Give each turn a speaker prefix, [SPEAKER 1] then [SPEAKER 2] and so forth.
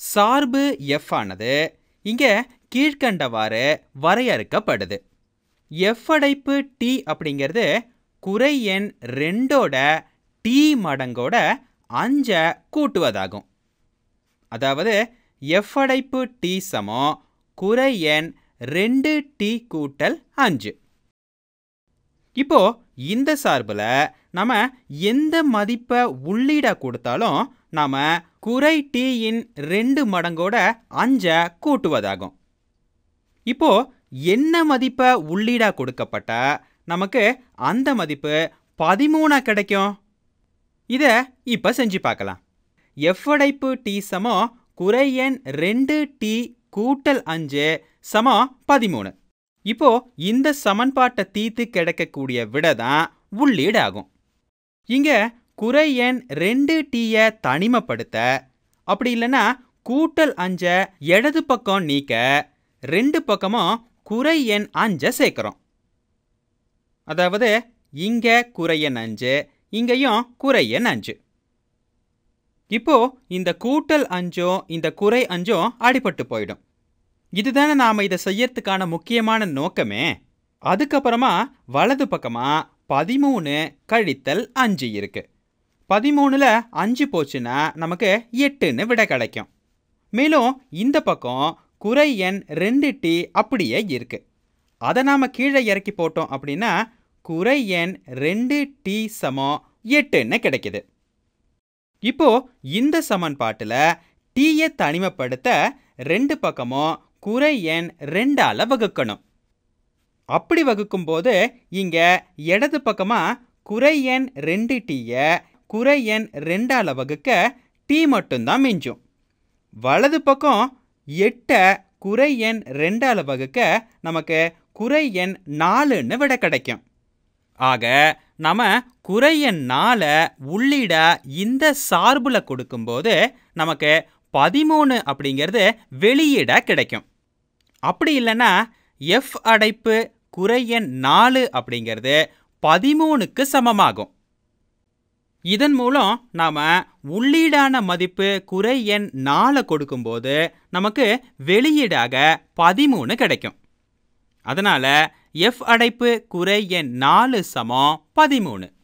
[SPEAKER 1] சார்பு f ஆனது இங்கே கீழ்க்கண்டவாறு வரையறுக்கப்படுது. F அடைப்பு t அப்படிங்கிறது குறை எண் ரெண்டோட t மடங்கோட அஞ்ச கூட்டுவதாகும். அதாவது f அடைப்பு t சமம் குறை எண் ரெண்டு t கூட்டல் அஞ்சு. இப்போ இந்த சார்பில் நம்ம எந்த மதிப்பை உள்ளீடாக கொடுத்தாலும் நாம குறை டீயின் ரெண்டு மடங்கோட அஞ்ச கூட்டுவதாகும். இப்போ என்ன மதிப்பை உள்ளீடா கொடுக்கப்பட்ட நமக்கு அந்த மதிப்பு பதிமூணாக கிடைக்கும்? இதை இப்போ செஞ்சு பார்க்கலாம். F அடைப்பு சமம் குறை எண் ரெண்டு டீ கூட்டல் அஞ்சு சமம் பதிமூணு. இப்போ இந்த சமன்பாட்டை தீர்த்து கிடைக்கக்கூடிய விட தான் உள்ளீடாகும். இங்க குறை எண் ரெண்டு டீயை தனிமப்படுத்த அப்படி இல்லைன்னா கூட்டல் அஞ்ச இடது பக்கம் நீக்க ரெண்டு பக்கமும் குறை எண் அஞ்சை சேர்க்குறோம். அதாவது இங்கே குறை எண் அஞ்சு இங்கேயும் குறை எண் அஞ்சு. இப்போ இந்த கூட்டல் அஞ்சும் இந்த குறை அஞ்சும் அடிபட்டு போயிடும். இதுதானே நாம் இதை செய்யறதுக்கான முக்கியமான நோக்கமே. அதுக்கப்புறமா வலது பக்கமாக பதிமூணு கழித்தல் அஞ்சு இருக்குது பதிமூணுல அஞ்சு போச்சுன்னா நமக்கு எட்டுன்னு விடை கிடைக்கும். மேலும் இந்த பக்கம் குறை எண் ரெண்டு டி அப்படியே இருக்குது அதை நாம கீழே இறக்கி போட்டோம் அப்படின்னா குறை எண் ரெண்டு டி சமம் எட்டுன்னு கிடைக்குது. இப்போ இந்த சமன்பாட்டில் டீயை தனிமைப்படுத்த ரெண்டு பக்கமும் குறை எண் ரெண்டால வகுக்கணும். அப்படி வகுக்கும்போது இங்கே இடது பக்கமா குறை எண் ரெண்டு டீயை குறை எண் ரெண்டால வகுக்க டீ மட்டும்தான் மிஞ்சும். வலது பக்கம் எட்டை குறை எண் ரெண்டால வகுக்க நமக்கு குறை எண் நாலுன்னு விட கிடைக்கும். ஆக நம்ம குறை எண் நாலை உள்ளிட இந்த சார்பில் கொடுக்கும்போது நமக்கு பதிமூணு அப்படிங்கிறது வெளியிட கிடைக்கும். அப்படி இல்லைன்னா எஃப் அடைப்பு குறை எண் நாலு அப்படிங்கிறது பதிமூணுக்கு சமமாகும். இதன் மூலம் நாம் உள்ளீடான மதிப்பு குறை எண் நாலை கொடுக்கும்போது நமக்கு வெளியீடாக பதிமூணு கிடைக்கும். அதனால் எஃப் அடைப்பு குறை எண் நாலு சமம் பதிமூணு.